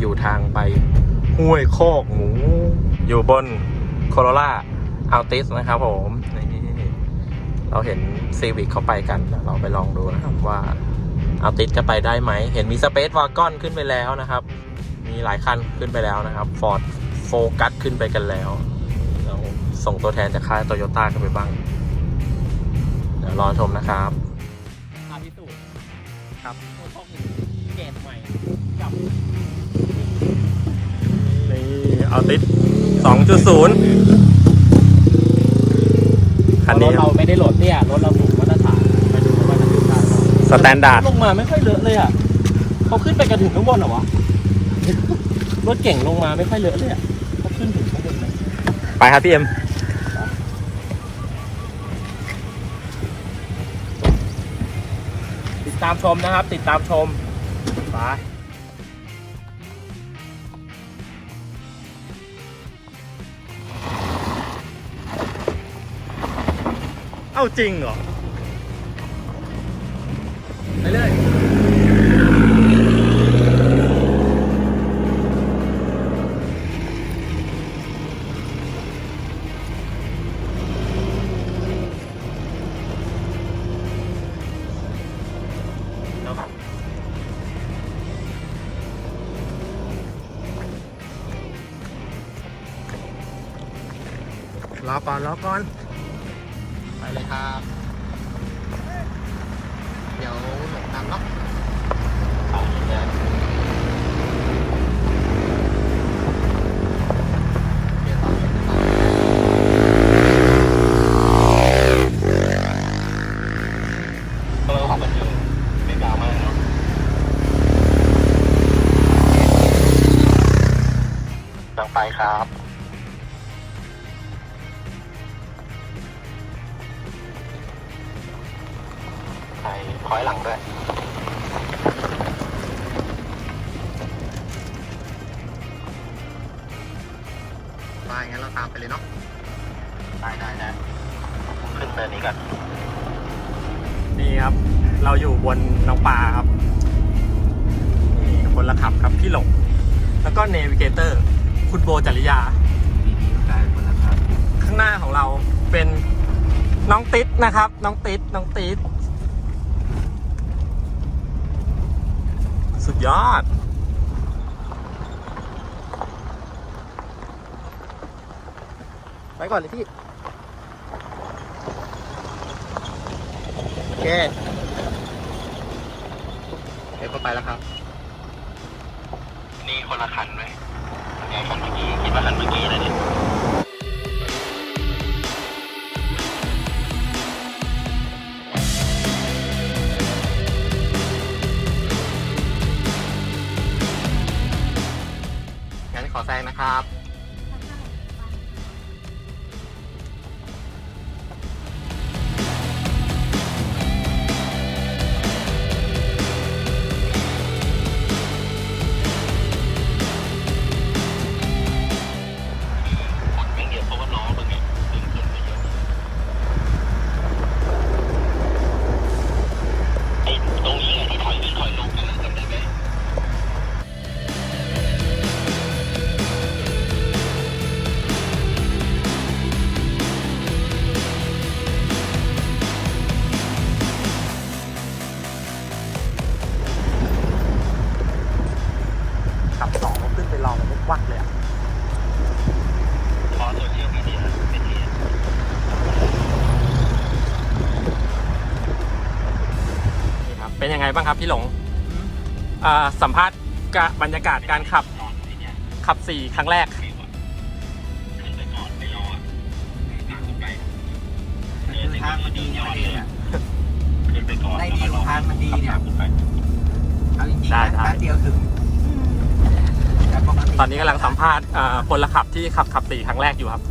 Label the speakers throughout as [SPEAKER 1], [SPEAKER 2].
[SPEAKER 1] อยู่ทางไปห้วยโคกหมู อยู่บนโคโรล่าอัลติสนะครับผมนี่เราเห็นซีวิ c เขาไปกันเดี๋ยวเราไปลองดูนะครับว่าอัลติสจะไปได้ไหม เห็นมีสเปซวากอนขึ้นไปแล้วนะครับ มีหลายคันขึ้นไปแล้วนะครับฟอร์ดโฟกัสขึ้นไปกันแล้วเราส่งตัวแทนจากค่ายโตโยต้าขึ้นไปบ้าง เดี๋ยวรอชมนะครับ
[SPEAKER 2] เอา
[SPEAKER 1] ติด2.0 คันนี้
[SPEAKER 2] รถเราไม่ได้โหลดเนี่ยรถเราถูกมาตรฐานไปดูว่าจะขึ้นได้ไหม
[SPEAKER 1] สแตนดาร์ด
[SPEAKER 2] ลงมาไม่ค่อยเลอะเลยอะเขาขึ้นไปกระถึงข้างบนเหรอวะ รถเก่งลงมาไม่ค่อยเลอะเลยอะเขาขึ้นถึงข้างบนไหม
[SPEAKER 1] ไปครับพี่เอ็ม
[SPEAKER 2] ติดตามชมนะครับ ติดตามชมไป
[SPEAKER 1] เอาจริงเหรอ
[SPEAKER 2] ไปเลย
[SPEAKER 1] รอก่อนรอก่อน
[SPEAKER 3] ครับ เดี๋ยวหลงนำเนาะเดี๋ยวต่อเดี๋ยวต่อ
[SPEAKER 1] ก็เราขับกันอยู่ไม่กล้ามากเนาะ
[SPEAKER 3] ลังไปครับ เป็นน้อ
[SPEAKER 1] งติ๊
[SPEAKER 3] ดนะครับ
[SPEAKER 1] น้องติ๊ดน้องติ๊ดสุดยอด
[SPEAKER 3] ไปก่อนเลยพี่ โอเคเดี๋ยวก็ไปแล้วครับ
[SPEAKER 1] นี่คนละคันไหมคันเมื่อกี้คิดว่าคันเมื่อกี้เลยเนี่ย
[SPEAKER 3] ครับ บเป็
[SPEAKER 1] นยังไงบ้างครับพี่หลงอ่าสัมภาษณ์กะบรรยากาศการขับ ขับสี่ครั้งแรก
[SPEAKER 3] คือทางมันดีเนี่ยประเด็นอะได้ดีกว่าทางมันดีเนี่ยเอาจริงๆ
[SPEAKER 1] ได้
[SPEAKER 3] นะ
[SPEAKER 1] ได้
[SPEAKER 3] แป๊บเดียวถึงแต่ปกติ
[SPEAKER 1] ตอนนี้กำลังสัมภาษณ์อ่าพลขับที่ขับขับสี่ครั้งแรกอยู่ครับ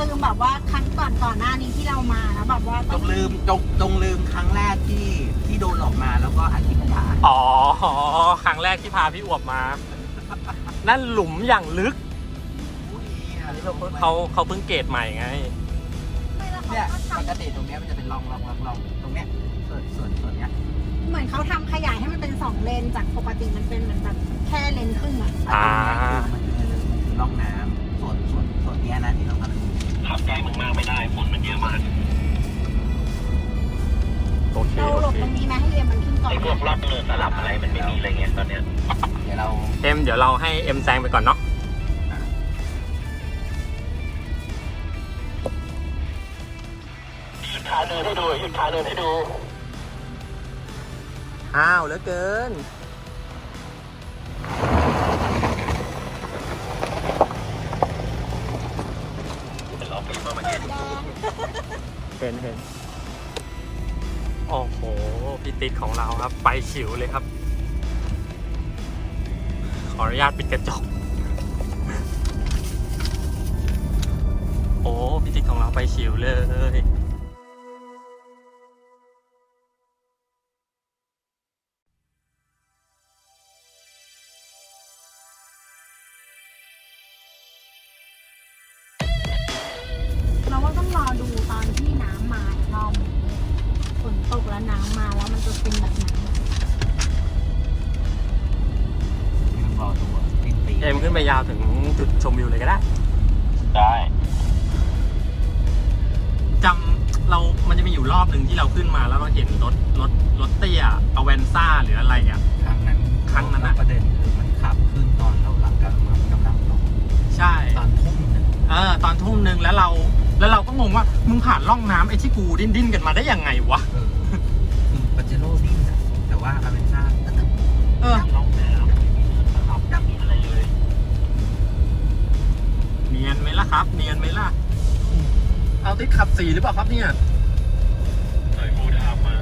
[SPEAKER 4] ลืมแบบว่าครั้งก่อนก่อนหน้านี้ที่เรามาแล้วแบบว่า
[SPEAKER 3] จ
[SPEAKER 4] ต้อง
[SPEAKER 3] งลืมจงจงลืมครั้งแรกที่ที่โดนหลอกมาแล้วก็อัดคลิปด่า
[SPEAKER 1] อ๋อครั้งแรกที่พาพี่อวบมา นั่นหลุมอย่างลึก
[SPEAKER 3] อันนี้เรา
[SPEAKER 1] เขาเขาเพิ่งเกตใหม่ไง
[SPEAKER 4] ไม่แล้วเขา
[SPEAKER 3] เนี่ย
[SPEAKER 4] ก็
[SPEAKER 3] ป
[SPEAKER 4] ทำ
[SPEAKER 3] กติตรงเนี้ยมันจะเป็นร่องร่องร่องร่องตรงเนี้ยส่วนส่วนส่วนเนี้ย
[SPEAKER 4] เหมือนเขาทำขยายให้มันเป็นสองเลนจากปกติมันเป็นเหมือนแบบแค่เลนครึ่งอะ
[SPEAKER 1] อ่า
[SPEAKER 3] มันคือร่องน้ำส่วนส่วนส่วนเนี้ยนะที่เรากำลัง
[SPEAKER 2] ขับใกล้มึงมากไม่ได้ฝนมันเยอะมาก
[SPEAKER 1] โอเค
[SPEAKER 4] เราหล
[SPEAKER 1] โอบเค
[SPEAKER 4] ตรงนี้ไหมให้เรียนมันขึ้นก่อน
[SPEAKER 2] ไอ้พวกรอบเนินสลับอะไรมันไม่มีอะไรเงี้ยตอนเนี้ย
[SPEAKER 3] เดี๋ยวเรา
[SPEAKER 1] เอ็มเดี๋ยวเราให้เอ็มแซงไปก่อนเนาะหยุดขาเดินให้ดูหยุดขาเดินให้ดูอ้าวเหลือเกิน
[SPEAKER 2] เป็น
[SPEAKER 1] ห็นเห็นโอ้โหพี่ติ๊กของเราครับ ไปฉิวเลยครับ ขออนุญาตปิดกระจก โอ้พี่ติ๊กของเราไปฉิวเลย
[SPEAKER 4] แล้วน้ำมาแล้วมันจะเป็นแบบไหน
[SPEAKER 3] รอตัวสิ้นปี
[SPEAKER 1] เอ็มขึ้นไปยาวถึงจุดชมวิวเลยก็ได้
[SPEAKER 2] ได้
[SPEAKER 1] จำเรา มันจะมีอยู่รอบหนึ่งที่เราขึ้นมาแล้วเราเห็นรถรถรถเตี้ยอเวนซ่าหรืออะไรอะ
[SPEAKER 3] ครั้งนั้น
[SPEAKER 1] ครั้งนั้นอะ
[SPEAKER 3] ประเด็นคือมันขับขึ้นตอนเราหลังการเมืองกำลังลง
[SPEAKER 1] ใช่
[SPEAKER 3] ตอนทุ่มหนึ่ง
[SPEAKER 1] เออตอนทุ่มหนึ่งแล้วเรา แล้วเราก็งงว่ามึงผ่านร่องน้ำไอ้ที่กูดิ้นดิ้นๆกันมาได้ยังไงวะ
[SPEAKER 3] เออคือ ว่าอาเวนซ่า
[SPEAKER 1] เออ
[SPEAKER 2] ล่องน้ำไม่มีเนินสลับไม่มีอะไรเลย
[SPEAKER 1] เนียนไหมล่ะครับ เนียนไหมล่ะเอาติดขับสี่หรือเปล่าครับเนี่ย
[SPEAKER 2] ใส่ฟูดอัพมา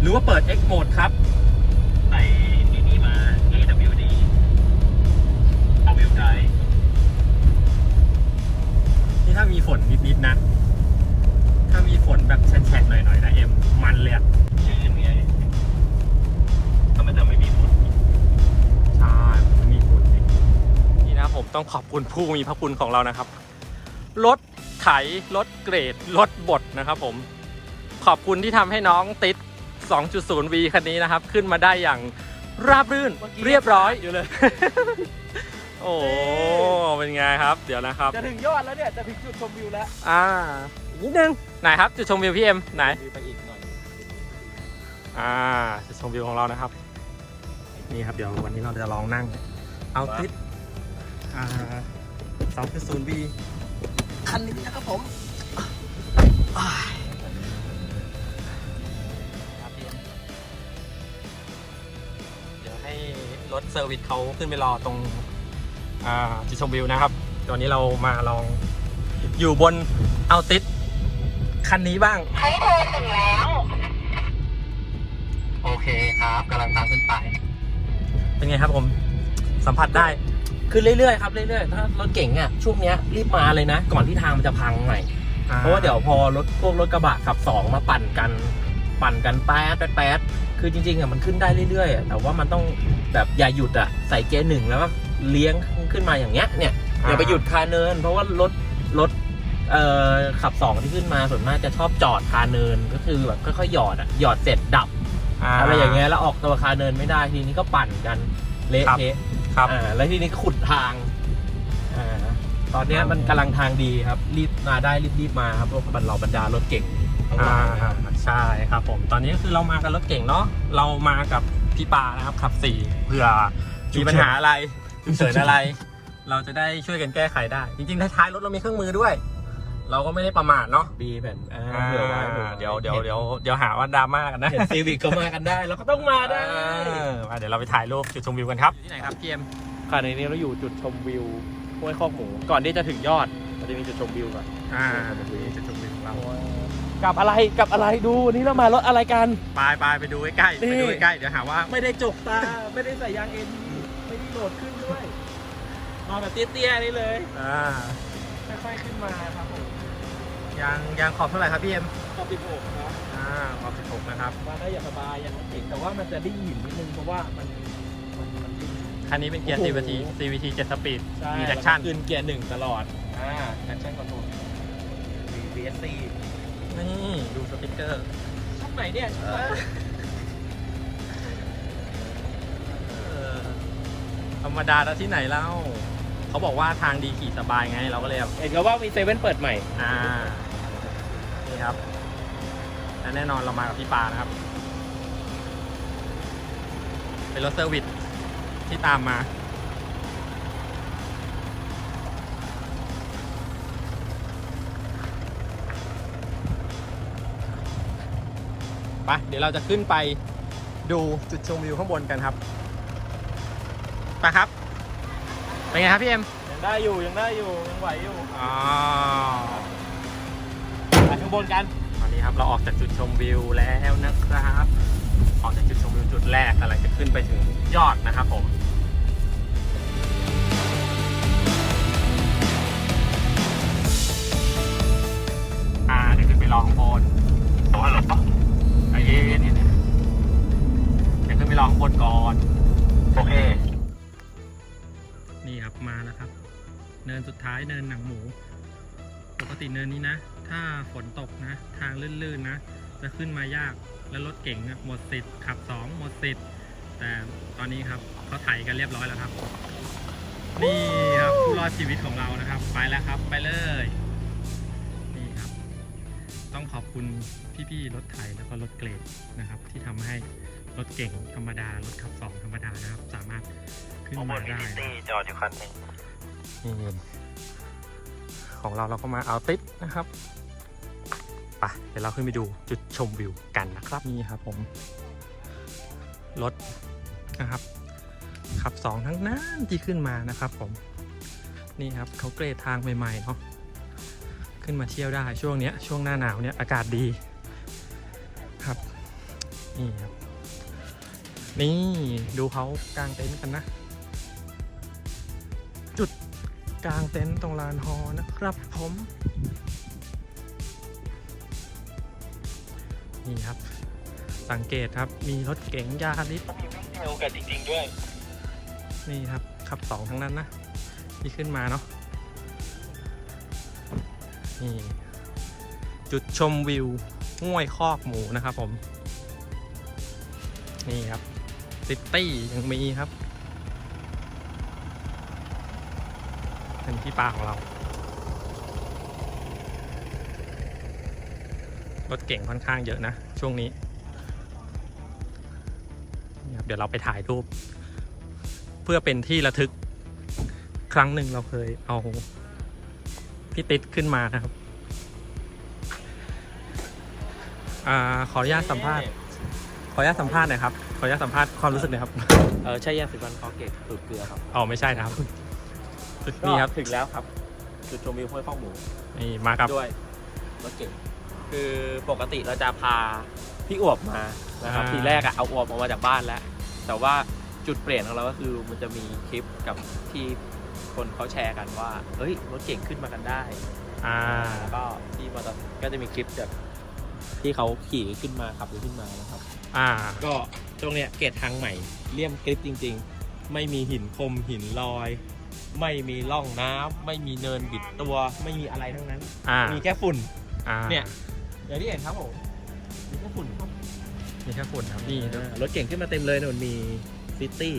[SPEAKER 1] หรือว่าเปิด X mode ครับ
[SPEAKER 2] ใส่มินิมา AWD เอาวิวได
[SPEAKER 1] นี่ถ้ามีฝนนิดๆนะ ถ้ามีฝนแบบแฉะๆหน่อยๆนะเอ็มมันเลยอะ ผมต้องขอบคุณผู้มีพระคุณของเรานะครับ รถไถรถเกรดรถบดนะครับผม ขอบคุณที่ทำให้น้องติด 2.0V คันนี้นะครับ ขึ้นมาได้อย่างราบรื่นเรียบร้อย
[SPEAKER 2] อยู่เลย
[SPEAKER 1] โอ้โหเป็นไงครับ เดี๋ยวนะครับ
[SPEAKER 2] จะถึงยอดแล้วเนี่ย จะถึงจุดชมวิวแล้ว
[SPEAKER 1] อ่าอีกนิดนึง ไหนครับ จุดชมวิวพี่เอ็มไหน
[SPEAKER 2] วิวไปอีกหน่อย
[SPEAKER 1] อ่าจุดชมวิวของเรานะครับ นี่ครับเดี๋ยววันนี้เราจะลองนั่ง เอาติด อ่า 2.0V คันนี้นะครับผมอ่าครับพี่เอ็มเดี๋ยวให้รถเซอร์วิสเขาขึ้นไปรอตรงอ่าจุดชมวิวนะครับ ตอนนี้เรามาลองอยู่บนเอาติดคันนี้บ้าง
[SPEAKER 4] ใช้โทรถึงแล้ว
[SPEAKER 1] โอเคครับกำลังตามขึ้นไป เป็นไงครับผม สัมผัสได้
[SPEAKER 2] คือเรื่อยๆครับเรื่อยๆถ้ารถเก่งอะช่วงเนี้ยรีบมาเลยนะ ก่อนที่ทางมันจะพังใหม่เพราะว่าเดี๋ยวพอรถพวกรถกระบะขับสองมาปั่นกัน ปั่นกันแป๊ดแป๊ดแป๊ดคือจริงๆอะมันขึ้นได้เรื่อยๆอะแต่ว่ามันต้องแบบอย่าหยุดอะใส่เกียร์หนึ่งแล้วก็เลี้ยงขึ้นมาอย่างเงี้ยเนี่ยอย่าไปหยุดคาเนิน เพราะว่ารถรถเอ่อขับสองที่ขึ้นมาส่วนมากจะชอบจอดคาเนินก็คือแบบค่อยๆหยอดอะหยอดเสร็จดับอะไรอย่างเงี้ยแล้วออกตัวคาเนินไม่ได้ทีนี้ก็ปั่นกันเละ
[SPEAKER 1] ครับ
[SPEAKER 2] เทะ
[SPEAKER 1] ครับ
[SPEAKER 2] อ่าแล้วทีนี้ก็ขุดทางอ่าตอนเนี้ยมันกำลังทางดีครับ รีบมาได้รีบรีบมาครับพวกบรรเราบรรดารถเก่งทั้งห
[SPEAKER 1] อ่า
[SPEAKER 2] ลายนะครับ
[SPEAKER 1] ใช่ครับผมตอนนี้ก็คือเรามากับรถเก่งเนาะเรามากับพี่ปานะครับขับสี่เผื่อมีปัญหาอะไรฉุกเฉินอะไร เราจะได้ช่วยกันแก้ไขได้ จริงๆท้ายๆรถเรามีเครื่องมือด้วย เราก็ไม่ได้ประมาทเนาะ
[SPEAKER 2] ดีแผ่นอ่า
[SPEAKER 1] อ่า
[SPEAKER 2] เผื่อไว้ผื่อไเดี๋
[SPEAKER 1] ยวเดี๋ยวเดี๋ยวเดี๋ยวหาว่าดราม่ากันนะ
[SPEAKER 2] เห็นซีวิกก็มากันได้เราก็ต้องมาได้
[SPEAKER 1] เออมาเดี๋ยวเราไปถ่ายรูปจุดชมวิวกันครับที่ไหนครับพี่เอ็ม
[SPEAKER 2] ขณะนี้เราอยู่จุดชมวิวห้วยคอกหมูก่อนที่จะถึงยอดมันจะมีจุดชมวิวก่อน
[SPEAKER 1] อ่าจุดชมวิวของเรา
[SPEAKER 2] กับอะไรกับอะไรดูวันนี้เรามารถอะไรกัน
[SPEAKER 1] ไปไปไปดูใกล้ๆ
[SPEAKER 2] นี่
[SPEAKER 1] ไปดูใกล้ๆเดี๋ยวหาว่า
[SPEAKER 2] ไม่ได้จกตาไม่ได้ใส่ยางเอ็นไม่ได้โหลดขึ้นด้วยมาแบบเตี้ยๆนี่เลย
[SPEAKER 1] อ่า
[SPEAKER 2] ค่อยๆขึ้นมาครับผม
[SPEAKER 1] ยางยางขอบเท่าไหร่ครับพี่เอ็ม
[SPEAKER 2] ขอบ16ครับ
[SPEAKER 1] อ่าขอบ16นะครับ
[SPEAKER 2] วางได้อย่างสบายอย่างเก่งแต่ว่ามันจะได้หินนิดนึงเพราะว่ามัน
[SPEAKER 1] คันนี้เป็นเกียร์ CVT CVT 7สปีดมีแท็กชั่น
[SPEAKER 2] แล้ขึ้นเกียร์หนึ่งตลอดอ่าแท็กชั่นคอนโทรล VSC
[SPEAKER 1] นี่ดูสติ๊กเกอร์
[SPEAKER 2] ชุดใหม่เนี่ย
[SPEAKER 1] ธรรมดาแล้ที่ไหนเล่า เขาบอกว่าทางดีขี่สบายไง เราก็เลยบ
[SPEAKER 2] เห็นก็ว่ามีเซเว่นเปิดใหม่
[SPEAKER 1] อ่า นี่ครับ และแน่นอนเรามากับพี่ปานะครับ เป็นรถเซอร์วิสที่ตามมา ไป เดี๋ยวเราจะขึ้นไปดูจุดชมวิวข้างบนกันครับ ไปครับ เป็นไงครับพี่เอ็ม
[SPEAKER 2] ยังได้อยู่ยังได้อยู่ยังไหวอยู่
[SPEAKER 1] อ๋อ
[SPEAKER 2] ไปข้าง บนกัน
[SPEAKER 1] ตอนนี้ครับเราออกจากจุดชมวิวแล้วนะครับออกจากจุดชมวิวจุดแรกกำลังจะขึ้นไปถึงยอดนะครับผมอ่าเดี๋ยวขึ้นไปรอข้างบนโอ้ฮัลโหลไอ้เย็นเนี่ยเดี๋ยวขึ้นไปรอข้างบนก่อนโอเค นี่ครับมาแล้วครับ เนินสุดท้ายเนินหนังหมู ปกติเนินนี้นะ ถ้าฝนตกนะ ทางลื่นๆนะ จะขึ้นมายากแล้วรถเก่งหมดสิทธิ์ขับ 2 หมดสิทธิ์แต่ตอนนี้ครับเขาไถกันเรียบร้อยแล้วครับ นี่ครับผู้รอดชีวิตของเรานะครับ ไปแล้วครับไปเลยนี่ครับ ต้องขอบคุณพี่ๆรถไถแล้วก็รถเกรดนะครับ ที่ทำให้รถเก่งธรรมดารถขับ2ธรรมดานะครับ สามารถขึ้นมาได้
[SPEAKER 3] จอดอยู่คันหนึ่ง
[SPEAKER 1] นี่ของเราเราก็มาเอาติดนะครับ ไปเดี๋ยวเราขึ้นไปดูจุดชมวิวกันนะครับนี่ครับผม รถนะครับ ขับสองทั้งนั้นที่ขึ้นมานะครับผม นี่ครับเขาเกรดทางใหม่ๆเนาะขึ้นมาเที่ยวได้ช่วงเนี้ยช่วงหน้าหนาวเนี้ยอากาศดีครับนี่ครับนี่ดูเขากางเต็นท์กันนะ จุดกลางเต็นท์ตรงลานฮอนะครับผม นี่ครับ สังเกตครับมีรถเก๋งยาริส
[SPEAKER 3] มีวิ่งเร็วกันจริงๆด้วย
[SPEAKER 1] นี่ครับขับสองทั้งนั้นนะที่ขึ้นมาเนาะนี่จุดชมวิวห้วยคอกหมูนะครับผม นี่ครับซิตี้ยังมีครับเป็นที่ปลาของเรา รถเก่งค่อนข้างเยอะนะ ช่วงนี้นี่ครับเดี๋ยวเราไปถ่ายรูป เพื่อเป็นที่ระทึก ครั้งหนึ่งเราเคยเอาพี่ติ๊ดขึ้นมานะครับอ่าขออนุญาตสัมภาษณ์ ขออนุญาตสัมภาษณ์หน่อยครับ ขออนุญาตสัมภาษณ์ความรู้สึกหน่อยครับ
[SPEAKER 2] เออใช่ยาสีฟันคอเกตสูตรเกลือครับ
[SPEAKER 1] อ๋อไม่ใช่นะครับนี่ครับ
[SPEAKER 2] ก็ถึงแล้วครับ จุดชมวิวห้วยข้องหมู
[SPEAKER 1] นี่มากับ
[SPEAKER 2] ด้วยรถเก่ง คือปกติเราจะพาพี่อวบมานะครับ
[SPEAKER 1] อ่า
[SPEAKER 2] ทีแรกอะเอาอวบออกมาจากบ้านแล้ว แต่ว่าจุดเปลี่ยนของเราก็คือมันจะมีคลิปกับที่คนเขาแชร์กันว่าเฮ้ยรถเก่งขึ้นมากันได้
[SPEAKER 1] อ่า
[SPEAKER 2] แล้วก็ที่มอเตอร์ก็จะมีคลิปจากที่เขาขี่ขึ้นมาขับรถขึ้นมานะครับ
[SPEAKER 1] อ่า
[SPEAKER 2] ก็ตรงเนี้ยเกตทางใหม่เลี่ยมกริปจริง ๆ ไม่มีหินคมหินลอย ไม่มีร่องน้ำไม่มีเนินบิดตัว ไม่มีอะไรทั้งนั้น
[SPEAKER 1] อ่า
[SPEAKER 2] มีแค่ฝุ่น
[SPEAKER 1] อ่า
[SPEAKER 2] เนี่ย อย่างที่เห็นครับผมมีแค่ฝุ่นครับ
[SPEAKER 1] มีแค่ฝุ่นครับนี่
[SPEAKER 2] อ่ารถเก่งขึ้นมาเต็มเลยนะมันมีซิตี้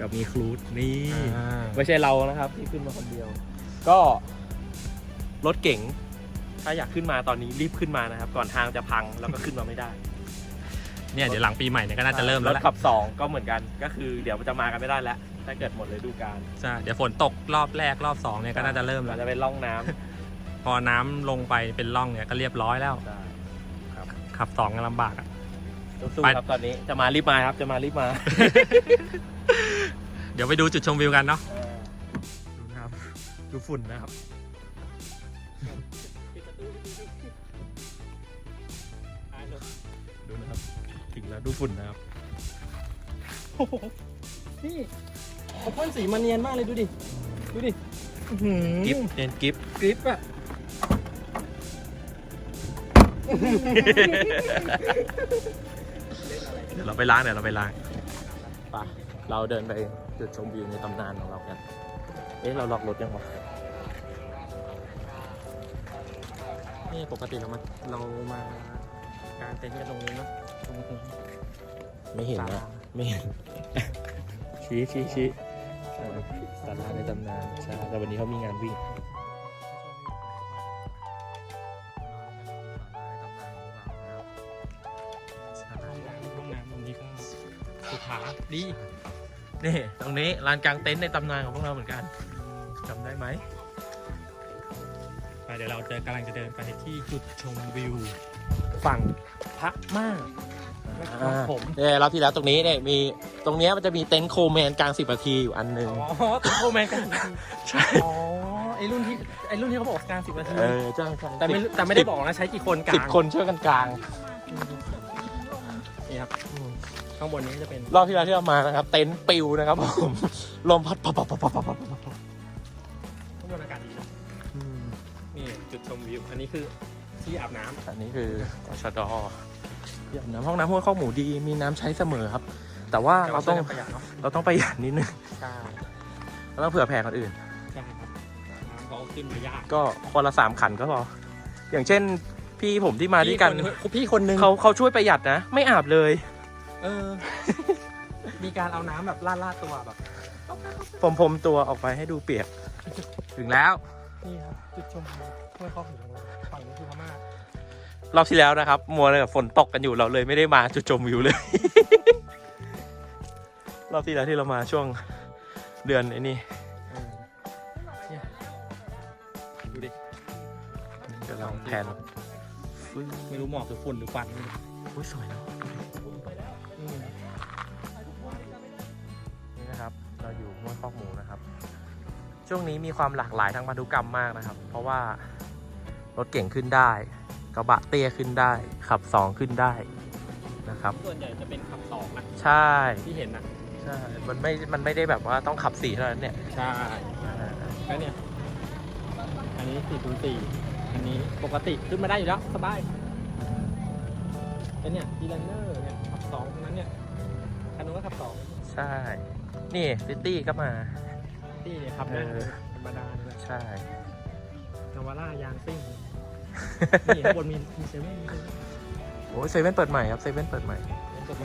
[SPEAKER 2] กับมีครูดนี่
[SPEAKER 1] อ่า
[SPEAKER 2] ไม่ใช่เรานะครับที่ขึ้นมาคนเดียว ก็รถเก่งถ้าอยากขึ้นมาตอนนี้รีบขึ้นมานะครับ ก่อนทางจะพังแล้วก็ขึ้นมาไม่ได้
[SPEAKER 1] เนี่ยเดี๋ยวหลังปีใหม่เนี่ยก็น่าจะเริ่มแล้ว
[SPEAKER 2] ร
[SPEAKER 1] แห
[SPEAKER 2] ถ
[SPEAKER 1] ละ
[SPEAKER 2] ขับสองก็เหมือนกันก็คือเดี๋ยวมันจะมากันไม่ได้แล้ว ถ้าเกิดหมดเลยดูการ
[SPEAKER 1] ใช่เดี๋ยวฝนตกรอบแรกรอบสองเนี่ยก็น่าจะเริ่ม
[SPEAKER 2] มั
[SPEAKER 1] แล้ว
[SPEAKER 2] นจะเป็นร่องน้ำ
[SPEAKER 1] พอน้ำลงไปเป็นร่องเนี่ยก็เรียบร้อยแล้ว
[SPEAKER 2] ได้
[SPEAKER 1] ขับสองกันลำบากอะ
[SPEAKER 2] สู้
[SPEAKER 1] ไป
[SPEAKER 2] ๆครับตอนนี้จะมารีบมาครับจะมารีบมา
[SPEAKER 1] เดี๋ยวไปดูจุดชมวิวกันเนาะดูนะครับดูฝุ่นนะครับ ดูนะครับ ถึงแล้วดูฝุ่นนะครับ
[SPEAKER 2] นี่เขาพ่นสีมาเนียนมากเลยดูดิ ดูดิ
[SPEAKER 1] กิฟเนียนกิฟ
[SPEAKER 2] กริปอะ
[SPEAKER 1] เดี๋ยวเราไปล้างเดี๋ยวเราไปล้างไปเราเดินไปจุดชมวิวในตำนานของเรากัน
[SPEAKER 2] เอ๊ะเราล็อกรถยังวะ
[SPEAKER 1] นี่ปกติเรามาเรามากางเต็นท์กันตรงนี้เนาะตรงนี้
[SPEAKER 2] ไม่เห็น
[SPEAKER 1] ศา
[SPEAKER 2] นะ
[SPEAKER 1] ลา
[SPEAKER 2] ไม่เห็น ชี้ชี้ชี้ศสาราในตำนานใช่แต่วันนี้เขามีงานวิ่ง สุขา
[SPEAKER 1] ดี
[SPEAKER 2] นี่ตรงนี้ลานกลางเต็นท์ในตำนานของพวกเราเหมือนกันจำได้ไหม
[SPEAKER 1] ไปเดี๋ยวเราจะกำลังจะเดินไปที่จุดชมวิว ฝั่งพระมากนะครับผม
[SPEAKER 2] เนี่ยรอบที่แล้วตรงนี้เนี่ยมีตรงเนี้ยมันจะมีเต็นท์โคแมนกลางสิบนาทีอยู่อันหนึ่ง
[SPEAKER 1] อ๋อตุ๊กโคแมนกัน
[SPEAKER 2] ใช่
[SPEAKER 1] อ๋อไอรุ่นที่ไอรุ่นที่เขาบอกกลางสิบนาที
[SPEAKER 2] เออใช่ใช่
[SPEAKER 1] แต่ไม่แต่ไม่ได้บอกนะใช้กี่คนกลาง
[SPEAKER 2] สิบคนช่วยกันกลาง
[SPEAKER 1] นี่ครับ ข้างบนนี้จะเป็น
[SPEAKER 2] รอบที่แล้วที่เรามานะครับ เต็นท์ปิวนะครับผมลมพัดปับปับปับปับปับปับปับ
[SPEAKER 1] ข้างบนอากาศดีนะนี่จุดชมวิว อันนี้คือที่อาบน้ำ
[SPEAKER 2] อันนี้คือตชดอย่างน้ำห้องน้ำห้วยข้าวหมูดีมีน้ำใช้เสมอครับ แต่ว่าเราต้อง
[SPEAKER 1] ประหยัดเนาะ
[SPEAKER 2] เราต้องประหยัดนิดนึง
[SPEAKER 1] ใช่
[SPEAKER 2] เราต้องเผื่อแผ่คนอื่น
[SPEAKER 1] ใช่ครับน้ำเขาขึ้นมายาก
[SPEAKER 2] ก็คนละสามขันก็พออย่างเช่น พี่ผมที่มาด้วยกัน
[SPEAKER 1] พี่คนนึง
[SPEAKER 2] เขาเขาช่วยประหยัดนะ ไม่อาบเลย
[SPEAKER 1] เออ มีการเอาน้ำแบบลาดลาดๆตัวแบบ
[SPEAKER 2] ผมผมตัวออกไปให้ดูเปียก ถึงแล้ว
[SPEAKER 1] นี่ครับจุดชมวิวห้วยข้อหูของเราฝั่งนี้คือพม่าร
[SPEAKER 2] อบที่แล้วนะครับ มัวเลยฝนตกกันอยู่เราเลยไม่ได้มาจุดชมวิวเลย รอบที่แล้วที่เรามาช่วงเดือนไอ้นี่
[SPEAKER 1] เออเนี่ยดูดิ
[SPEAKER 2] กำลังแผนอุ้ย
[SPEAKER 1] ไม่รู้หมอกหรือฝุ่นหรือควันนี่
[SPEAKER 2] อุ้ยสวยเนาะ ช่วงนี้มีความหลากหลายทางพันธุกรรมมากนะครับ เพราะว่ารถเก่งขึ้นได้ กระบะเตี้ยขึ้นได้ ขับสองขึ้นได้นะครับ
[SPEAKER 1] ส่วนใหญ่จะเป็นขับสองนะ
[SPEAKER 2] ใช่
[SPEAKER 1] ที่เห็นนะ
[SPEAKER 2] ใช่มันไม่มันไม่ได้แบบว่าต้องขับสี่เท่านั้นเนี่ย
[SPEAKER 1] ใช่ก็เนี่ยอันนี้สี่คูณสี่อันนี้ปกติขึ้นมาได้อยู่แล้วสบายแล้วเนี่ยดีลันเนอร์เนี่ยขับสองทั้งนั้นเนี่ยคันนู้นก็ขับสอง
[SPEAKER 2] ใช่ นี่ซิตี้ก็มา
[SPEAKER 1] ที่เนี่ยขับได้
[SPEAKER 2] เออ
[SPEAKER 1] ธรรมดาเลย
[SPEAKER 2] ใช่
[SPEAKER 1] นาวาร่ายางซิ่งนี่ข้างบนมีมีเซเว่นมีเซเว่น
[SPEAKER 2] โอ้ยเซเว่นเปิดใหม่ครับเซเว่นเปิดใหม่
[SPEAKER 1] เป็นตัว